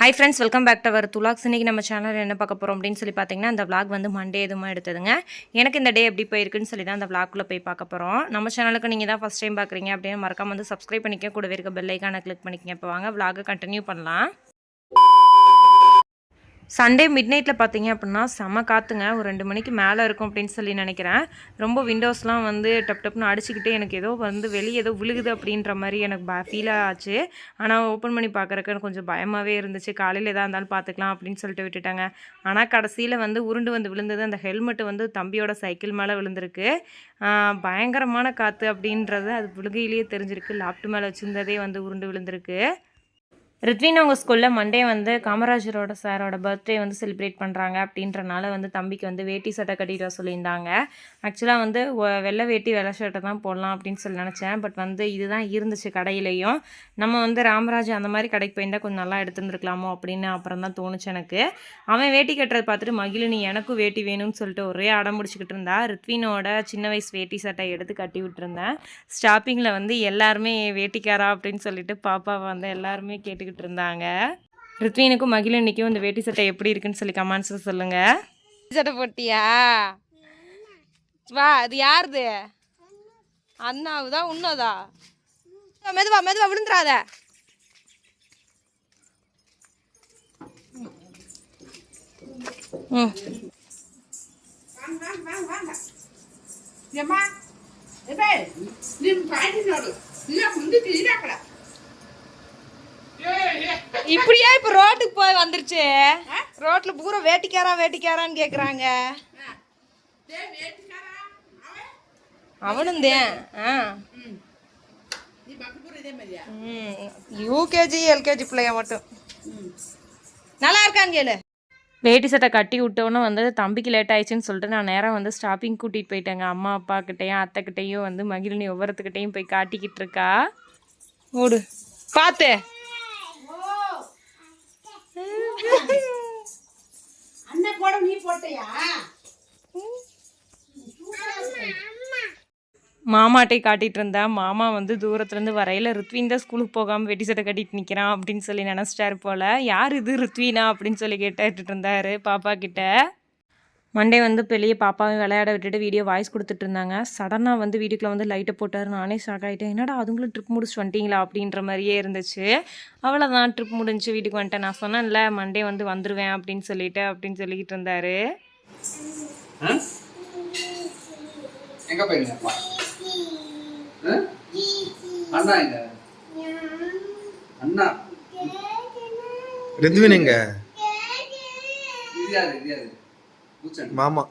Hi friends welcome back to our துலாக்ஸ் இன்னைக்கு நம்ம channel என்ன பார்க்க போகிறோம் அப்படின்னு சொல்லி பார்த்தீங்கன்னா அந்த vlog வந்து மண்டே எதுவுமா எடுத்ததுங்க. எனக்கு இந்த டே எப்படி போயிருக்குன்னு சொல்லி தான் அந்த விளாக்குள்ளே போய் பார்க்க போகிறோம் நம்ம சேனலுக்கு நீங்கள் தான் ஃபஸ்ட் டைம் பார்க்குறீங்க அப்படின்னு மறக்காம வந்து சப்ஸ்கிரைப் பண்ணிக்க கூடவே இருக்க பெல்லைக்கான கிளிக் பண்ணிக்கங்க. இப்போ வாங்க vlog கண்டினியூ பண்ணலாம். சண்டே மிட் நைட்டில் பார்த்தீங்க அப்படின்னா செம காற்றுங்க ஒரு ரெண்டு மணிக்கு மேலே இருக்கும் அப்படின்னு சொல்லி நினைக்கிறேன். ரொம்ப விண்டோஸ்லாம் வந்து டப் டப்னு அடிச்சுக்கிட்டு எனக்கு ஏதோ வந்து வெளியே ஏதோ விழுகுது அப்படின்ற மாதிரி எனக்கு ப ஃபீலாக ஆச்சு. ஆனால் ஓப்பன் பண்ணி பார்க்குறக்கு எனக்கு கொஞ்சம் பயமாகவே இருந்துச்சு. காலையில் எதாக இருந்தாலும் பார்த்துக்கலாம் அப்படின்னு சொல்லிட்டு விட்டுட்டாங்க. ஆனால் கடைசியில் வந்து உருண்டு வந்து விழுந்தது. அந்த ஹெல்மெட் வந்து தம்பியோட சைக்கிள் மேலே விழுந்திருக்கு. பயங்கரமான காற்று அப்படின்றது அது விழுகையிலேயே தெரிஞ்சிருக்கு. லாப்ட் மேலே வச்சுருந்ததே வந்து உருண்டு விழுந்திருக்கு. ரித்வின் அவங்க ஸ்கூலில் மண்டே வந்து காமராஜரோட சாரோட பர்த்டே வந்து செலிப்ரேட் பண்ணுறாங்க அப்படின்றனால வந்து தம்பிக்கு வந்து வேட்டி சட்டை கட்டிட்டு சொல்லியிருந்தாங்க. ஆக்சுவலாக வந்து வெள்ளை வேட்டி வெள்ளை சட்டை தான் போடலாம் அப்படின்னு சொல்லி நினச்சேன். பட் வந்து இதுதான் இருந்துச்சு கடையிலையும். நம்ம வந்து ராமராஜ் அந்த மாதிரி கடைக்கு போயிருந்தால் கொஞ்சம் நல்லா எடுத்துருந்துருக்கலாமோ அப்படின்னு அப்புறம் தான் தோணுச்சு எனக்கு. அவன் வேட்டி கட்டுறதை பார்த்துட்டு மகிழினி எனக்கும் வேட்டி வேணும்னு சொல்லிட்டு ஒரே அடம் பிடிச்சிக்கிட்டு இருந்தா. ரித்வினோட சின்ன வயசு வேட்டி சட்டை எடுத்து கட்டி விட்டுருந்தேன். ஸ்டாப்பிங்கில் வந்து எல்லாருமே வேட்டிக்காரா அப்படின்னு சொல்லிட்டு பாப்பாவை வந்து எல்லாருமே கேட்டு பார்த்துக்கிட்டு இருந்தாங்க. ரித்வீனுக்கும் மகிழ இன்னைக்கும் இந்த வேட்டி சட்டை எப்படி இருக்குன்னு சொல்லி கமெண்ட்ஸில் சொல்லுங்க. சட்டை போட்டியா? வா அது யாருது? அண்ணாவுதா உன்னதா? மெதுவா மெதுவா விழுந்துடாத ம். ஏமா ஏபே நீ பாடி நடு. நீ வந்து தீரா இப்படியே இப்ப ரோட்டுக்கு போய் வந்துருச்சு? ரோட்ல பூரா வேட்டிக்காரா வேட்டிக்காரான்னு கேக்குறாங்க. அவனும் தான் ஆ. யூகேஜி எல்கேஜி பிள்ளைய மட்டும். நல்லா இருக்கான்னு கேளு. வேட்டி சட்டை கட்டி விட்டோன்னு வந்து தம்பிக்கு லேட் ஆயிடுச்சுன்னு சொல்லிட்டு நான் நேரம் வந்து ஸ்டாப்பிங் கூட்டிகிட்டு போயிட்டேங்க. அம்மா அப்பாக்கிட்டேயும் அத்தைக்கிட்டேயும் வந்து மகிழினி ஒவ்வொருத்துக்கிட்டையும் போய் காட்டிக்கிட்டு இருக்கா. ஓடு பார்த்து அண்ணன் போட நீ போட்டியா? மாமாட்டை காட்டிகிட்டு இருந்தேன் மாமா வந்து தூரத்துலேருந்து வரையில் ருத்வின் தான் ஸ்கூலுக்கு போகாமல் வெட்டி சட்டை கட்டிட்டு நிற்கிறான் அப்படின்னு சொல்லி நினச்சிட்டாரு போல். யார் இது ருத்வினா அப்படின்னு சொல்லி கேட்டுட்டு இருந்தார் பாப்பா கிட்ட. மண்டே வந்து பெரிய பாப்பாவை விளையாட விட்டுட்டு வீடியோ வாய்ஸ் கொடுத்துட்டு இருந்தாங்க சடனாக வந்து வீட்டுக்குள்ள வந்து லைட்டை போட்டார். நானே ஷாக் ஆகிட்டேன் என்னடா அதுங்களும் ட்ரிப் முடிச்சு வந்துட்டீங்களா? அப்படின்ற மாதிரியே இருந்துச்சு. அவ்வளோதான் ட்ரிப் முடிஞ்சு வீட்டுக்கு வந்துட்டேன். நான் சொன்னேன்ல மண்டே வந்து வந்துடுவேன் அப்படின்னு சொல்லிட்டு அப்படின்னு சொல்லிக்கிட்டு இருந்தாரு? எங்க? அண்ணா எங்க? அண்ணா. ரித்வின் எங்க? மாமா.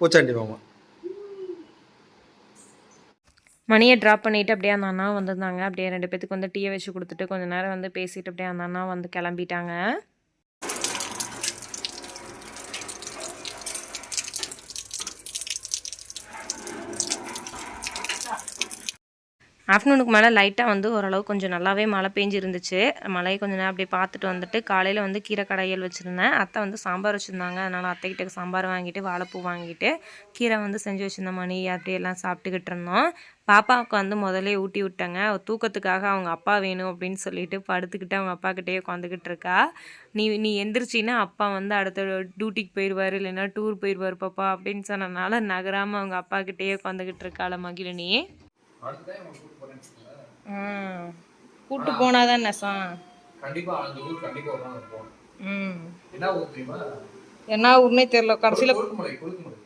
பூச்சாண்டி மாமா. மணியை ட்ராப் பண்ணிட்டு அப்படியே அந்த அண்ணா வந்திருந்தாங்க. அப்படியே ரெண்டு பேத்துக்கு வந்து டீயை வச்சு கொடுத்துட்டு கொஞ்ச நேரம் வந்து பேசிட்டு அப்படியே அந்த அண்ணா வந்து கிளம்பிட்டாங்க. ஆஃப்டர்நூனுக்கு மேலே லைட்டாக வந்து ஓரளவு கொஞ்சம் நல்லாவே மழை பெஞ்சு இருந்துச்சு மழையை கொஞ்சம் நேரம் அப்படியே பார்த்துட்டு வந்துட்டு காலையில் வந்து கீரை கடையல் வச்சுருந்தேன். அத்தை வந்து சாம்பார் வச்சுருந்தாங்க. அதனால் அத்தைக்கிட்ட சாம்பார் வாங்கிட்டு வாழைப்பூ வாங்கிட்டு கீரை வந்து செஞ்சு வச்சுருந்த மணி அப்படியெல்லாம் சாப்பிட்டுக்கிட்டு இருந்தோம். பாப்பாவுக்கு வந்து முதல்ல ஊட்டி விட்டாங்க. தூக்கத்துக்காக அவங்க அப்பா வேணும் அப்படின்னு சொல்லிட்டு படுத்துக்கிட்டு அவங்க அப்பா கிட்டேயே உட்காந்துக்கிட்டு இருக்கா. நீ நீ எந்திரிச்சின்னா அப்பா வந்து அடுத்த டியூட்டிக்கு போயிடுவார் இல்லைன்னா டூர் போயிடுவார் பாப்பா அப்படின்னு சொன்னனால நகராமல் அவங்க அப்பா கிட்டேயே உட்காந்துக்கிட்டு இருக்காள மகிழினி. கூட்டு போனாதான் நெசம் கண்டிப்பா அந்த ஊர் கண்டிப்பா ஒரு நாள் போகணும். ம். என்ன ஊர் தெரியுமா? என்ன ஊர்னே தெரியல கடைசியில்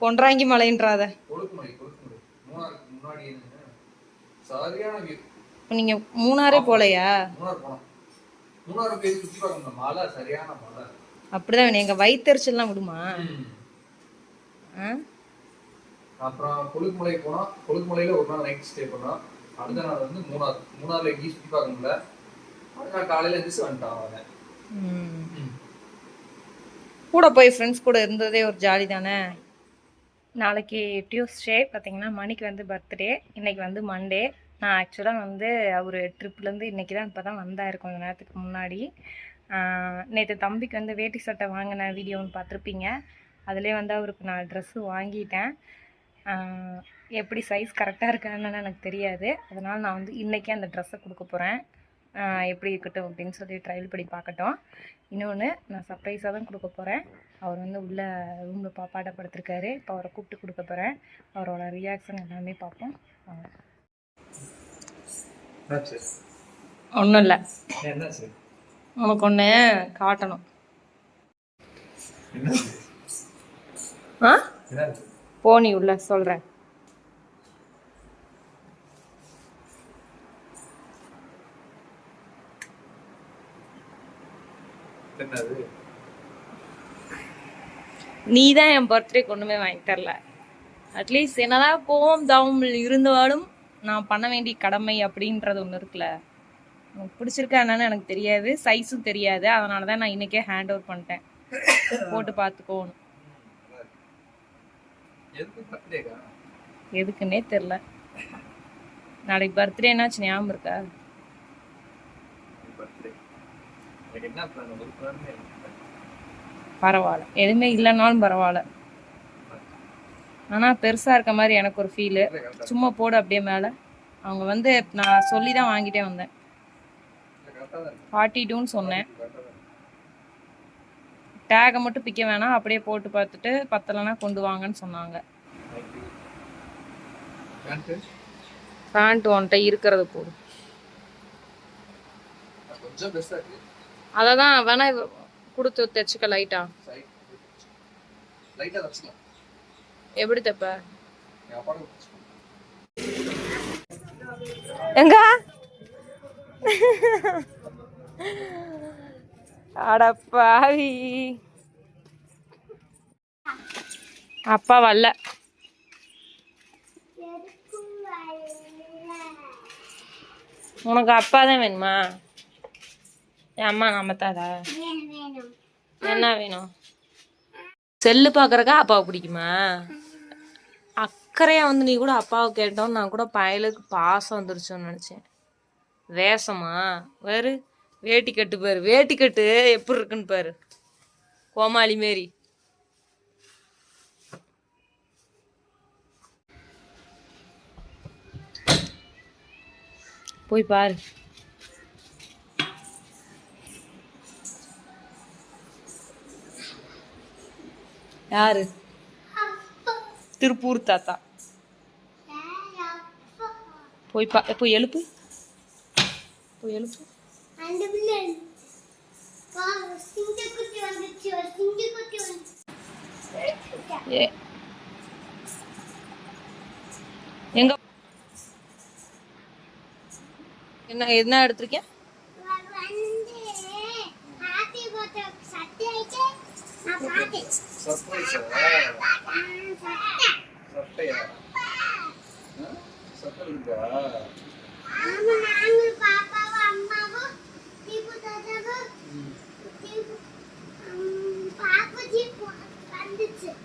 கொன்றாங்கி மலைன்றாத. இப்போ நீங்கள் மூணாரே மலை அப்படிதான் எங்கள் வயிற்றுச்சல்லாம் விடுமா? ஆ? அப்புறம் கொழுக்குமலை போனோம். கொழுக்குமலையில ஒரு நாள் நைட் ஸ்டே பண்ணோம். அடுத்த நாள் வந்து மூணார் மூணார்ல எங்கேயும் சுத்தி பார்க்க முடியல. அடுத்த நாள் காலையில எந்திரிச்சு வந்துட்டான் அவன். கூட போய் ஃப்ரெண்ட்ஸ் கூட இருந்ததே ஒரு ஜாலி தானே? நாளைக்கு டியூஸ்டே பார்த்தீங்கன்னா மணிக்கு வந்து பர்த்டே இன்னைக்கு வந்து மண்டே நான் ஆக்சுவலாக வந்து அவர் ட்ரிப்லேருந்து இன்றைக்கி தான் இப்போ தான் வந்தார் கொஞ்ச நேரத்துக்கு முன்னாடி. நேற்று தம்பிக்கு வந்து வேட்டி சட்டை வாங்கின வீடியோன்னு பார்த்துருப்பீங்க. அதிலே வந்து அவருக்கு நான் ட்ரெஸ்ஸு வாங்கிட்டேன். எப்படி சைஸ் கரெக்டாக இருக்கான்னு எனக்கு தெரியாது. அதனால் நான் வந்து இன்றைக்கே அந்த ட்ரெஸ்ஸை கொடுக்க போகிறேன் எப்படி இருக்கட்டும் அப்படின்னு சொல்லி ட்ரையல் படி பார்க்கட்டும். இன்னொன்று நான் சர்ப்ரைஸாக தான் கொடுக்க போகிறேன் அவர் வந்து உள்ள ரூமில் பாப்பாட்ட படுத்திருக்காரு. இப்போ அவரை கூப்பிட்டு கொடுக்க போகிறேன் அவரோட ரியாக்ஷன் எல்லாமே பார்ப்போம். ஒன்றும் இல்லை. உனக்கு ஒன்று காட்டணும். ஆ? என்னாச்சு போ நீ உள்ள சொல்கிறேன் என்னது? நீ தான் என் பர்த்டேக்கு ஒன்றுமே வாங்கி தரல. அட்லீஸ்ட் என்னதான் கோவம் தாவம் இருந்தாலும் நான் பண்ண வேண்டிய கடமை அப்படின்றது ஒன்று இருக்குல்ல. உனக்கு பிடிச்சிருக்கா என்னன்னு எனக்கு தெரியாது. சைஸும் தெரியாது. அதனால தான் நான் இன்னைக்கே ஹேண்ட் ஓவர் பண்ணிட்டேன். போட்டு பார்த்துக்கோணும் எதுக்குன்னே தெரில நாளைக்கு பர்த்டேனாச்சு ஞாபகம் இருக்கா பர்த்டே எனக்கு என்ன பிளான் ஒரு பிளான் பரவாயில்ல. எதுவுமே இல்லைனாலும் பரவாயில்ல. ஆனால் பெருசாக இருக்க மாதிரி எனக்கு ஒரு ஃபீலு சும்மா போடு அப்படியே மேலே. அவங்க வந்து நான் சொல்லி தான் வாங்கிட்டே வந்தேன். ஃபார்ட்டி டூன்னு சொன்னேன். டேகை மட்டும் பிக்க வேணாம். அப்படியே போட்டு பார்த்துட்டு பத்தலைன்னா கொண்டு வாங்கன்னு சொன்னாங்க. பேண்ட் உன்கிட்ட இருக்கிறத இருக்கு. அதை தான் வேணா கொடுத்து தைச்சுக்க லைட்டா எப்படி தைப்ப? எங்க? அடப்பாவி அப்பா வரல. உனக்கு அப்பா தான் வேணுமா? அம்மா நம்மத்தாதா என்ன வேணும்? செல்லு பார்க்கறக்கா அப்பாவை பிடிக்குமா? அக்கறையா வந்து நீ கூட அப்பாவை கேட்டோம் நான் கூட பயலுக்கு பாசம் வந்துருச்சோன்னு நினச்சேன். வேஷமா? வேறு? வேட்டி கட்டு பாரு. வேட்டி கட்டு எப்படி இருக்குன்னு பாரு. கோமாளி மாரி. போய் பாரு. யாரு? திருப்பூர் தாத்தா. போய் பா போய் எழுப்பு. போய் எழுப்பு. ஏ. எங்க என்ன என்ன எடுத்திருக்கேன் வ- வந்து ஹாப்பி பர்த்டே சட்டை ஆயிட்டு நான் பார்த்தேன் சர்ப்ரைஸா ஆ, சட்டை சட்டையா ஆ? சட்டை இருக்கா ஆமா நாங்களும் பாப்பாவும் அம்மாவும் தீபு தாத்தாவும் தீபு ம், பாப்பாஜி போ- வந்துச்சு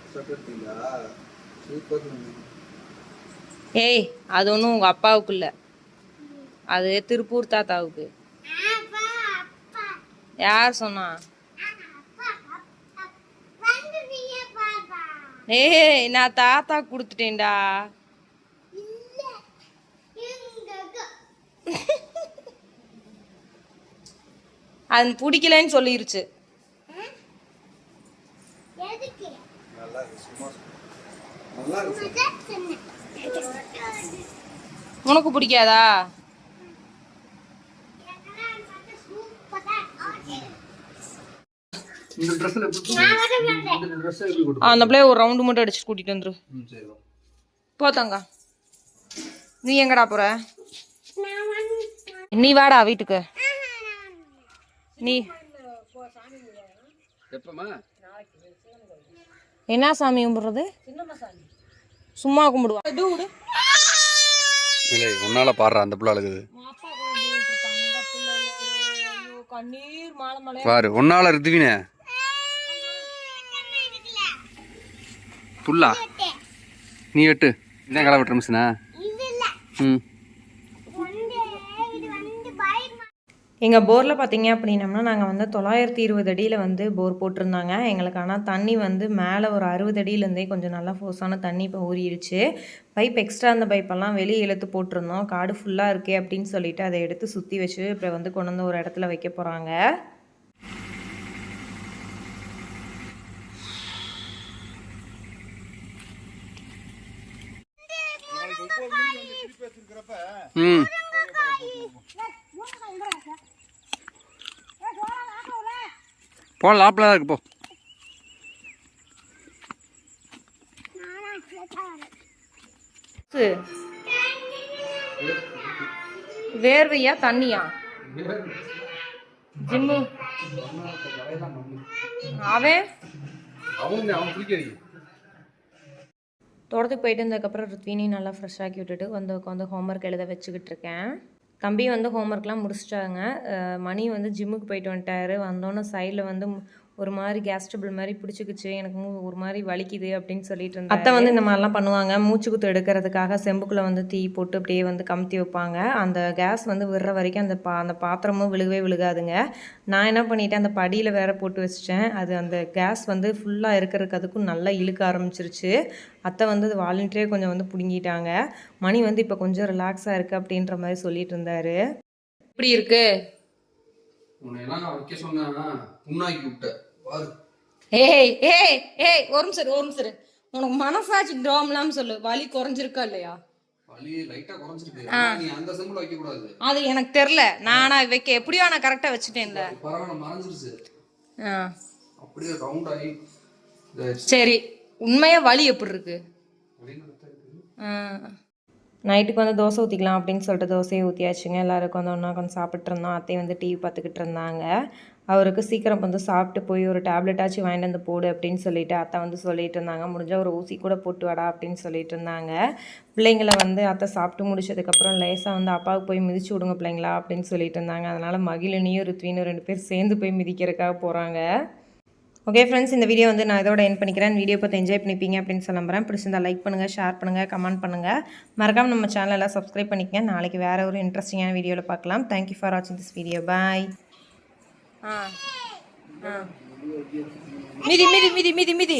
சட்டை இருக்கீங்களா சூப்பர் ஏய் அது ஒன்றும் உங்கள் அப்பாவுக்கு இல்லை அது திருப்பூர் தாத்தாவுக்கு. யார் சொன்னா ஆ, அப்பா அப்பா வந்து நீயே பாப்பா ஏய் நான் தாத்தா கொடுத்துட்டேன்டா. அது பிடிக்கலன்னு சொல்லிருச்சு. உனக்கு பிடிக்காதா இருக்கு சும்மா நல்லா இருக்கு மதர் சொன்னேன் உனக்கு பிடிக்காதா இதெல்லாம் பார்த்தா சூப்பரா இருக்கு. இந்த எப்படி அந்த பிள்ளைய ஒரு ரவுண்டு மட்டும் அடிச்சு கூட்டிட்டு வந்துரு. ம் சரி வா. போத்தாங்க. நீ எங்கடா போற? நீ வாடா வீட்டுக்கு. நீ. என்ன சாமி கும்பிடுறது? சும்மா கும்பிடுவா. இல்லை உன்னால பாடுற அந்த பிள்ளை அழுகுது. பாரு உன்னால ரித்துவினே புல்லா? நீ வெட்டு இதான் களை வெட்டுற மிஷினா ம். எங்கள் போரில் பார்த்தீங்க அப்படின்னம்னா நாங்கள் வந்து தொள்ளாயிரத்தி இருபது அடியில் வந்து போர் போட்டிருந்தாங்க. எங்களுக்கு ஆனால் தண்ணி வந்து மேலே ஒரு அறுபது அடியிலேருந்தே கொஞ்சம் நல்லா ஃபோர்ஸான தண்ணி இப்போ ஊறிடுச்சு. பைப் எக்ஸ்ட்ரா அந்த பைப்பெல்லாம் வெளியே இழுத்து போட்டிருந்தோம். காடு ஃபுல்லாக இருக்கே அப்படின்னு சொல்லிட்டு அதை எடுத்து சுற்றி வச்சு இப்போ வந்து கொண்டு வந்து ஒரு இடத்துல வைக்க போகிறாங்க ம் போ லாப்பில் தான் இருக்கு போ வேர்வையா தண்ணியா ஜிம்மு அவன் அவன் குளிக்கிறீங்க தோட்டத்துக்கு போயிட்டு வந்ததுக்கப்புறம் ருத்வினி நல்லா ஃப்ரெஷ் ஆக்கி விட்டுட்டு வந்து உட்காந்து ஹோம்ஒர்க் எழுத வச்சுக்கிட்டு இருக்கேன். தம்பி வந்து ஹோம்ஒர்க்லாம் முடிச்சிட்டாங்க. மணி வந்து ஜிம்முக்கு போயிட்டு வந்துட்டாரு. வந்தோன்னே சைடில் வந்து ஒரு மாதிரி கேஸ் ட்ரபிள் மாதிரி பிடிச்சிக்கிச்சு எனக்கு மூ- ஒரு மாதிரி வலிக்குது அப்படின்னு சொல்லிட்டு இருந்தா அத்தை வந்து இந்த மாதிரிலாம் பண்ணுவாங்க. மூச்சு குத்து எடுக்கிறதுக்காக செம்புக்குள்ளே வந்து தீ போட்டு அப்படியே வந்து கமுத்தி வைப்பாங்க. அந்த கேஸ் வந்து விடுற வரைக்கும் அந்த பா அந்த பாத்திரமும் விழுகவே விழுகாதுங்க. நான் என்ன பண்ணிட்டேன் அந்த படியில் வேற போட்டு வச்சிட்டேன். அது அந்த கேஸ் வந்து ஃபுல்லாக இருக்கிறதுக்கு அதுக்கும் நல்லா இழுக்க ஆரம்பிச்சிருச்சு. அத்தை வந்து அது வாலண்டியரே கொஞ்சம் வந்து பிடுங்கிட்டாங்க. மணி வந்து இப்போ கொஞ்சம் ரிலாக்ஸாக இருக்குது அப்படின்ற மாதிரி சொல்லிட்டு இருந்தாரு. இப்படி இருக்கு. உன்னை எல்லாம் வைக்க சொன்னா புண்ணாக்கி விட்ட. ஏய் ஏய் ஏய் ஒரு நிமிஷம் ஒரு நிமிஷம் உனக்கு மனசாட்சி ட்ரோம்லாம் சொல்லு. வலி குறைஞ்சிருக்கா இல்லையா? அது எனக்கு தெரில நானா வைக்க எப்படியோ நான் கரெக்டாக வச்சுட்டேன்ல. சரி உண்மையா வலி எப்படி இருக்கு. நைட்டுக்கு வந்து தோசை ஊற்றிக்கலாம் அப்படின்னு சொல்லிட்டு தோசையை ஊற்றியாச்சுங்க எல்லாருக்கும் வந்து ஒன்றா கொஞ்சம் சாப்பிட்டு இருந்தோம். அத்தையும் வந்து டிவி பார்த்துக்கிட்டு இருந்தாங்க. அவருக்கு சீக்கிரம் வந்து சாப்பிட்டு போய் ஒரு டேப்லெட்டாச்சும் வாங்கிட்டு வந்து போடு அப்படின்னு சொல்லிட்டு அத்தை வந்து சொல்லிட்டு இருந்தாங்க. முடிஞ்சால் ஒரு ஊசி கூட போட்டு வாடா அப்படின்னு சொல்லிட்டு இருந்தாங்க. பிள்ளைங்களை வந்து அத்தை சாப்பிட்டு முடிச்சதுக்கப்புறம் லேசாக வந்து அப்பாவுக்கு போய் மிதிச்சு விடுங்க பிள்ளைங்களா அப்படின்னு சொல்லிட்டு இருந்தாங்க. அதனால் மகிழினியும் ருத்வினும் ரெண்டு பேர் சேர்ந்து போய் மிதிக்கிறதுக்காக போகிறாங்க ஓகே ஃப்ரெண்ட்ஸ் இந்த வீடியோ வந்து நான் இதோட என் பண்ணிக்கிறேன். வீடியோ பார்த்து என்ஜாய் பண்ணிப்பீங்க அப்படின்னு சொல்ல நம்புறேன். பிடிச்சிருந்தா லைக் பண்ணுங்கள் ஷேர் பண்ணுங்கள் கமெண்ட் பண்ணுங்கள் மறக்காமல் நம்ம சேனலை சப்ஸ்கிரைப் பண்ணிக்கங்க. நாளைக்கு வேறு ஒரு இன்ட்ரெஸ்டிங்கான வீடியோவில் பார்க்கலாம். தேங்க்யூ ஃபார் வாட்சிங் this video bye Ha. Ha. Midi midi midi midi midi.